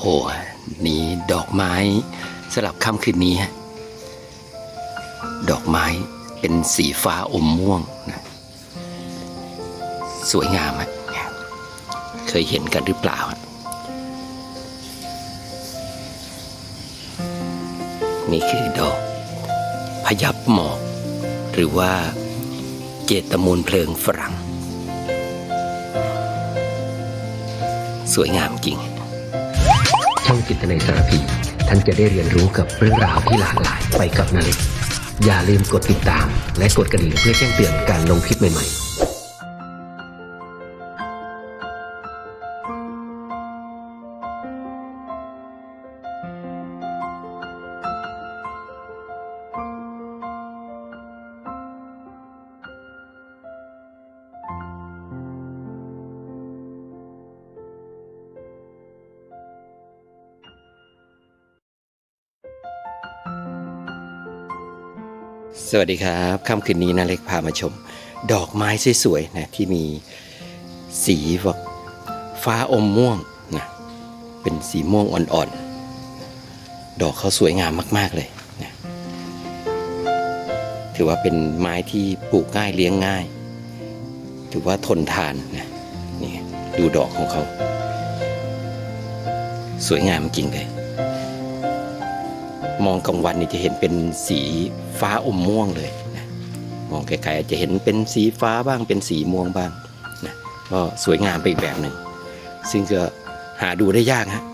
โอ้นี่ดอกไม้สลับค่ำคืนนี้ฮะดอกไม้เป็นสีฟ้าอมม่วงนะสวยงามฮะเนี่ยเคยเห็นกันหรือเปล่าฮะนี่คือดอก พยับหมอก หรือว่าเจตมูลเพลิงฝรั่ง สวยงามจริง จิตนายสารพีท่านจะได้เรียนรู้กับเรื่องราวที่หลากหลายไปกับนาเล็กอย่าลืมกดติดตาม และกดกระดิ่งเพื่อแจ้งเตือนการลงคลิปใหม่ๆ สวัสดีครับค่ำคืนนี้นาเล็กพามาชม ดอกไม้สวยๆนะที่มีสีแบบฟ้าอมม่วงนะเป็นสีม่วงอ่อนๆ ดอกเขาสวยงามมากๆเลยนะถือว่าเป็นไม้ที่ปลูกง่ายเลี้ยงง่าย ถือว่าทนทานนะนี่ดูดอกของเขา สวยงามจริงเลย มองกลางวันนี่จะเห็นเป็นสีฟ้าอมม่วงเลยนะมองไกลๆอาจจะเห็นเป็นสีฟ้าบ้างเป็นสีม่วงบ้างนะก็สวยงามไปอีกแบบหนึ่งซึ่งก็หาดูได้ยากฮะ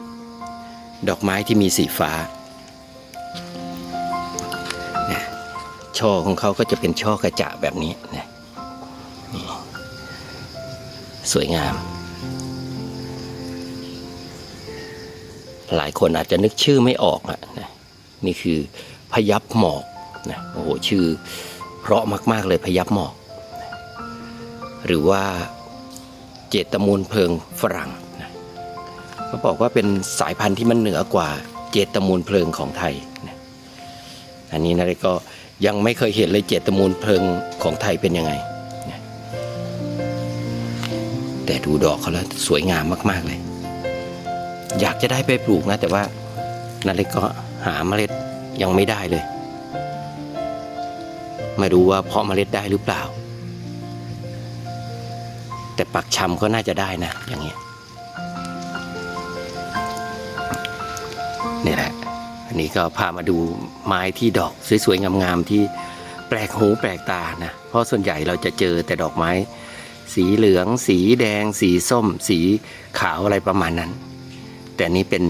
ดอกไม้ที่มีสีฟ้านะช่อของเขาก็จะเป็นช่อกระจะแบบนี้นะนี่สวยงาม หลายคนอาจจะนึกชื่อไม่ออกอะนะ นี่คือพยับหมอกนะโอ้โหชื่อเพราะมากๆเลยพยับหมอก หรือว่าเจตมูลเพลิงฝรั่งนะเขาบอกว่าเป็นสายพันธุ์ที่มันเหนือกว่าเจตมูลเพลิงของไทยนะอันนี้นะก็ยังไม่เคยเห็นเลยเจตมูลเพลิงของไทยเป็นยังไงนะแต่ดูดอกเขาแล้วสวยงามมาก ๆเลย อยากจะได้ไปปลูกนะ แต่ว่านาเล็กก็ หาเมล็ดยังไม่ได้เลย ไม่รู้ว่าเพาะเมล็ดได้หรือเปล่า แต่ปักชำก็น่าจะได้นะ อย่างเงี้ยนี่แหละ อันนี้ก็พามาดูไม้ที่ดอกสวยๆ งามๆ ที่แปลกหูแปลกตานะ เพราะส่วนใหญ่เราจะเจอแต่ดอกไม้ สีเหลือง สีแดง สีส้ม สีขาวอะไรประมาณนั้น แต่นี้เป็น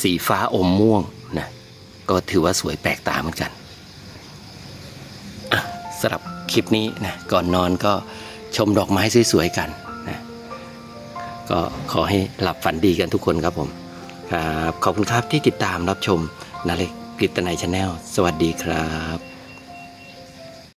สีฟ้าอมม่วง ก็ถือว่าสวยแปลกตาเหมือนกันอะสำหรับคลิปนี้นะก่อนนอนก็ชมดอกไม้สวยๆกันนะก็ขอให้หลับฝันดีกันทุกคนครับผมครับขอบคุณครับที่ติดตามรับชมนาเล็กกิตนายชาแนลสวัสดีครับ